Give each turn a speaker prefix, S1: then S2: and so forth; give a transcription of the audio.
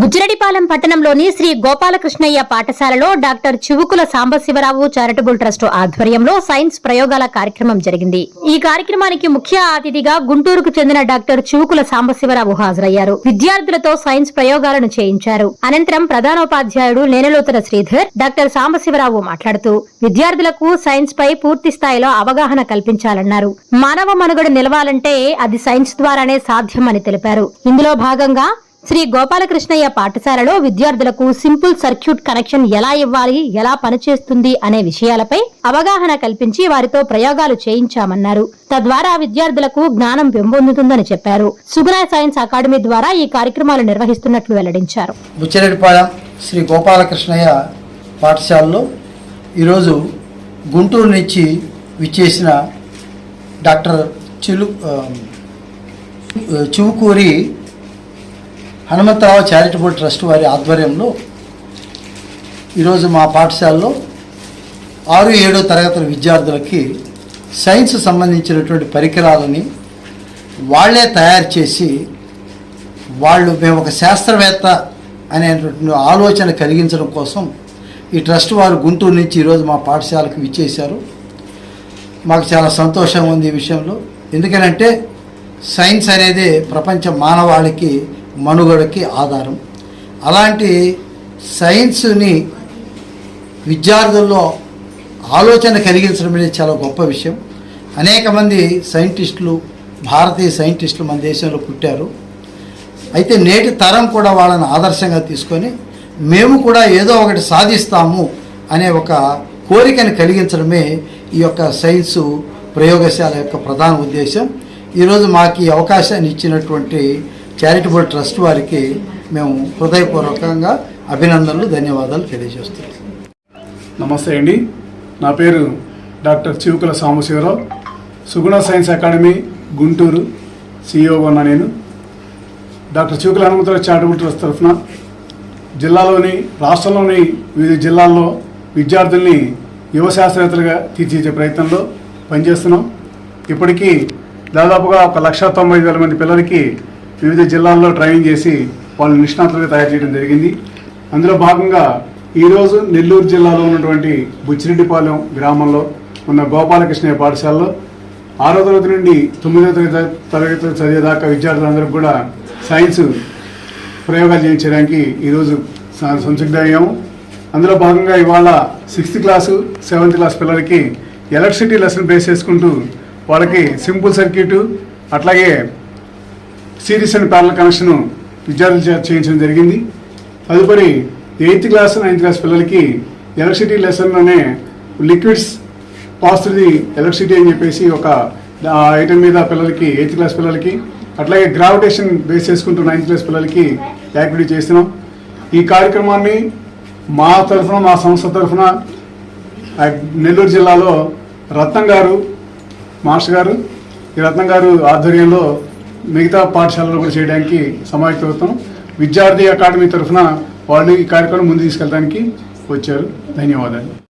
S1: బుజ్జిరెడ్డిపాలెం పట్టణంలోని శ్రీ గోపాలకృష్ణయ్య పాఠశాలలో doctor Chivukula Sambasivarao charitable trust ఆధ్వర్యంలో సైన్స్ ప్రయోగాల కార్యక్రమం జరిగింది. ఈ కార్యక్రమానికి ముఖ్య అతిథిగా గుంటూరుకు చెందిన డాక్టర్ చివుకుల సాంబశివరావు హాజరయ్యారు. విద్యార్థులతో సైన్స్ ప్రయోగాలను చేయించారు. అనంతరం ప్రధానోపాధ్యాయుడు నేనలోతర శ్రీధర్ డాక్టర్ సాంబశివరావు మాట్లాడుతూ విద్యార్థులకు సైన్స్ పై పూర్తి స్థాయిలో అవగాహన కల్పించాలన్నారు. మానవ మనుగడ నిలవాలంటే అది సైన్స్ ద్వారానే సాధ్యమని తెలిపారు. ఇందులో భాగంగా శ్రీ గోపాలకృష్ణయ్య పాఠశాలలో విద్యార్థులకు సింపుల్ సర్క్యూట్ కనెక్షన్ ఎలా ఇవ్వాలి ఎలా పనిచేస్తుంది అనే విషయాలపై అవగాహన కల్పించి వారితో ప్రయోగాలు చేయించామన్నారు. తద్వారా విద్యార్థులకు జ్ఞానం పెంపొందుతుందని చెప్పారు. సుగుణ సైన్స్ అకాడమీ ద్వారా ఈ కార్యక్రమాలు నిర్వహిస్తున్నట్లు వెల్లడించారు.
S2: బుచ్చిరెడ్డిపాలెం శ్రీ గోపాలకృష్ణయ్య పాఠశాలలో ఈరోజు గుంటూరు నుంచి విచ్చేసిన డాక్టర్ చిలు చివుకూరి హనుమంతరావు చారిటబుల్ ట్రస్ట్ వారి ఆధ్వర్యంలో ఈరోజు మా పాఠశాలలో ఆరు ఏడో తరగతుల విద్యార్థులకి సైన్స్ సంబంధించినటువంటి పరికరాలని వాళ్ళే తయారు చేసి వాళ్ళు మేము ఒక శాస్త్రవేత్త అనేటువంటి ఆలోచన కలిగించడం కోసం ఈ ట్రస్ట్ వారు గుంటూరు నుంచి ఈరోజు మా పాఠశాలకు విచ్చేశారు. మాకు చాలా సంతోషం ఉంది ఈ విషయంలో. ఎందుకనంటే సైన్స్ అనేది ప్రపంచ మానవాళికి మనుగడకి ఆధారం. అలాంటి సైన్స్ని విద్యార్థుల్లో ఆలోచన కలిగించడం అనేది చాలా గొప్ప విషయం. అనేక మంది సైంటిస్టులు భారతీయ సైంటిస్టులు మన దేశంలో పుట్టారు. అయితే నేటి తరం కూడా వాళ్ళని ఆదర్శంగా తీసుకొని మేము కూడా ఏదో ఒకటి సాధిస్తాము అనే ఒక కోరికను కలిగించడమే ఈ యొక్క సైన్సు ప్రయోగశాల యొక్క ప్రధాన ఉద్దేశం. ఈరోజు మాకు ఈ అవకాశాన్ని ఇచ్చినటువంటి చారిటబుల్ ట్రస్ట్ వారికి మేము హృదయపూర్వకంగా అభినందనలు ధన్యవాదాలు తెలియజేస్తున్నాం.
S3: నమస్తే అండి. నా పేరు doctor Chivukula Sambasivarao. Suguna science academy Guntur సిఇఓగా నేను. Doctor Chivukula Hanumantharao charitable trust తరఫున జిల్లాలోని రాష్ట్రంలోని వివిధ జిల్లాల్లో విద్యార్థుల్ని యువ శాస్త్రవేత్తలుగా తీర్చిదిద్దే ప్రయత్నంలో పనిచేస్తున్నాం. ఇప్పటికీ దాదాపుగా ఒక లక్ష తొంభై వేల మంది పిల్లలకి వివిధ జిల్లాల్లో ట్రైనింగ్ చేసి వాళ్ళని నిష్ణాతులుగా తయారు చేయడం జరిగింది. అందులో భాగంగా ఈరోజు నెల్లూరు జిల్లాలో ఉన్నటువంటి బుచ్చిరెడ్డిపాలెం గ్రామంలో ఉన్న గోపాలకృష్ణయ్య పాఠశాలలో ఆరో తరగతి నుండి తొమ్మిదో తరగతి తరగతి చదివేదాకా విద్యార్థులందరికీ కూడా సైన్స్ ప్రయోగాలు చేయించడానికి ఈరోజు స- సంసిద్ధమయ్యాము. అందులో భాగంగా ఇవాళ సిక్స్త్ క్లాసు సెవెంత్ క్లాస్ పిల్లలకి ఎలక్ట్రిసిటీ లెసన్ బేస్ చేసుకుంటూ వాళ్ళకి సింపుల్ సర్క్యూటు అట్లాగే సిరీస్ అండ్ ప్యారల కనెక్షన్ విద్యార్థులు చేయించడం జరిగింది. తదుపరి ఎయిత్ క్లాస్ నైన్త్ క్లాస్ పిల్లలకి ఎలక్ట్రిసిటీ లెసన్లోనే లిక్విడ్స్ పాస్ ది ఎలక్ట్రిసిటీ అని చెప్పేసి ఒక ఐటమ్ మీద పిల్లలకి ఎయిత్ క్లాస్ పిల్లలకి అట్లాగే గ్రావిటేషన్ బేస్ చేసుకుంటూ నైన్త్ క్లాస్ పిల్లలకి యాక్టివిటీ చేస్తున్నాం. ఈ కార్యక్రమాన్ని మా తరఫున మా సంస్థ తరఫున నెల్లూరు జిల్లాలో రత్నం గారు మాస్టర్ గారు ఈ రత్నం గారు ఆధ్వర్యంలో మిగతా పాఠశాలలో కూడా చేయడానికి సమాయత్తమవుతాం విద్యార్థి అకాడమీ తరఫున వాళ్ళు ఈ కార్యక్రమం ముందు తీసుకెళ్ళడానికి వచ్చారు. ధన్యవాదాలు.